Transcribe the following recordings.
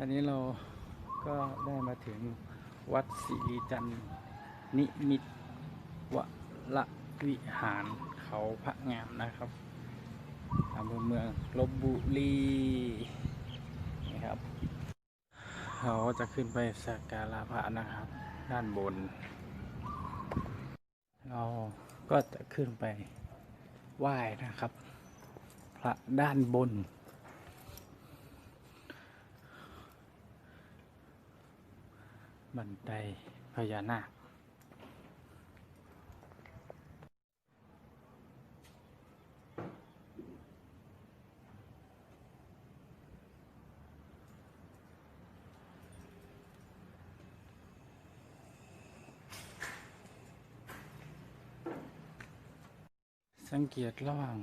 ตอนนี้เราก็ได้มาถึงวัดศรีจันนิมิตวละวิหารเขาพระงามนะครับอำเภอเมืองลบบุรีนี่ครับ เราก็จะขึ้นไปสักการะพระนะครับ ด้านบน เราก็จะขึ้นไปไหว้นะครับ พระด้านบน บันไดพญานาคสังเกตระหว่าง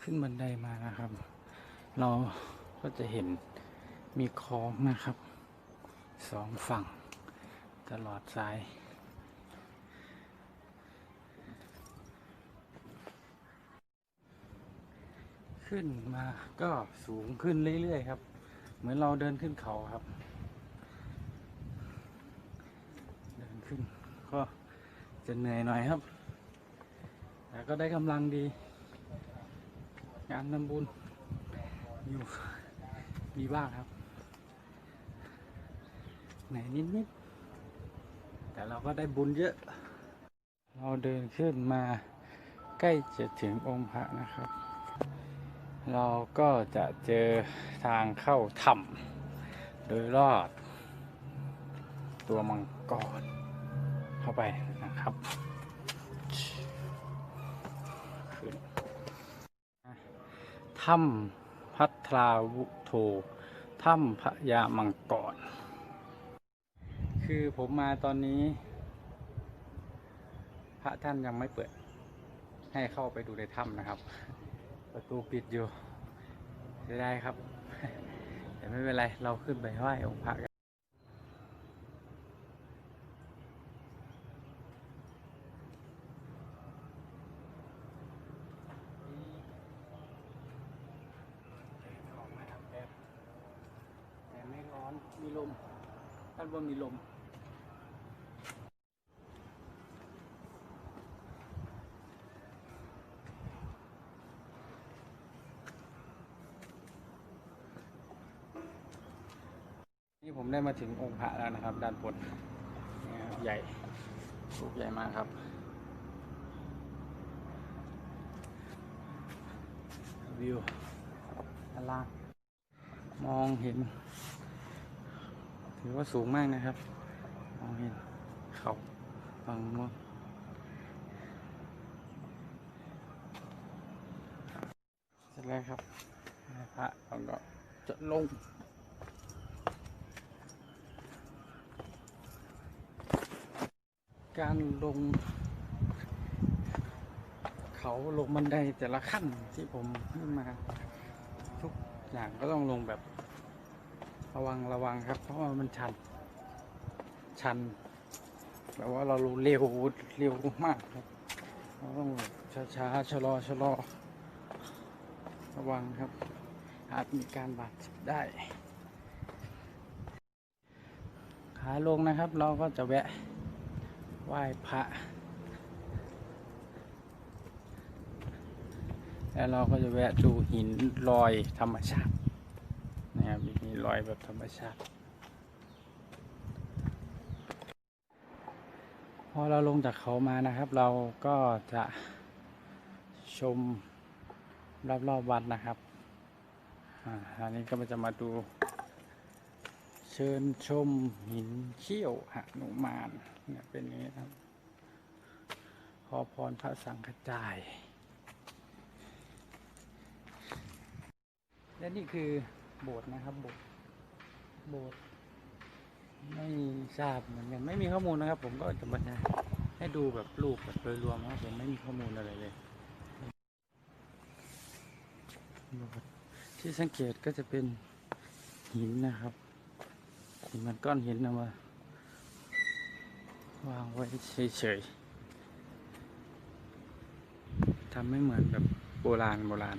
ขึ้นบันไดมานะครับ เราก็จะเห็นมีคลองนะครับ สองฝั่ง ตลอดสาย ขึ้นมาก็สูงขึ้นเรื่อย ๆ ครับ เหมือนเราเดินขึ้นเขาครับ เดินขึ้นก็จะเหนื่อยหน่อยครับ แต่ก็ได้กำลังดี งานทำบุญอยู่มีบ้างครับ ไหนนิดๆ แต่เราก็ได้บุญเยอะ เราเดินขึ้นมาใกล้จะถึงองค์พระนะครับ เราก็จะเจอทางเข้าถ้ำโดยรอด ตัวมังกรเข้าไปนะครับถ้ำพัทราวุโทถ้ำพญามังกร คือผมมาตอนนี้ พระท่านยังไม่เปิด ให้เข้าไปดูในถ้ำนะครับ ประตูปิดอยู่เสียดายครับ แต่ไม่เป็นไร เราขึ้นไปไหว้องค์พระกันแต่ไม่ร้อน มีลมท่านว่ามีลม ผมได้มาถึงองค์พระแล้วนะครับ ด้านบนนี่ครับใหญ่รูปใหญ่มากครับวิวด้านล่าง มองเห็น ถือว่าสูงมากนะครับ มองเห็นเขาฝั่งโน้นเสร็จแล้วครับพระเราก็จะลง การลง เขาลงบันไดแต่ละขั้นที่ผมขึ้นมา ทุกอย่างก็ต้องลงแบบ ระวังระวังครับ เพราะว่ามันชัน ชันแบบว่าเราเร็วเร็วมากครับเราต้องช้าช้าชะลอชะลอระวังครับ อาจมีการบาดเจ็บได้ ขาลงนะครับ เราก็จะแวะ ไหว้พระ แล้วเราก็จะแวะดูหินลอยธรรมชาตินะครับมีหินลอยแบบธรรมชาติ พอเราลงจากเขามานะครับ เราก็จะชมรอบๆวัดนะครับอ่าอันนี้ก็จะมาดู เชิญชมหินเขี้ยวหนุมานเนี่ยเป็นอย่างนี้ครับ ขอพรพระสังฆจาย และนี่คือโบสถ์นะครับโบสถ์โบสถ์ไม่ทราบเหมือนกันไม่มีข้อมูลนะครับ ผมก็จะบรรยายให้ดูแบบรูปแบบโดยรวมครับผมไม่มีข้อมูลอะไรเลยโบสถ์ที่สังเกตก็จะเป็นหินนะครับ หินมันก้อนหินนะมาวางไว้เฉยๆทำไม่เหมือนแบบโบราณโบราณ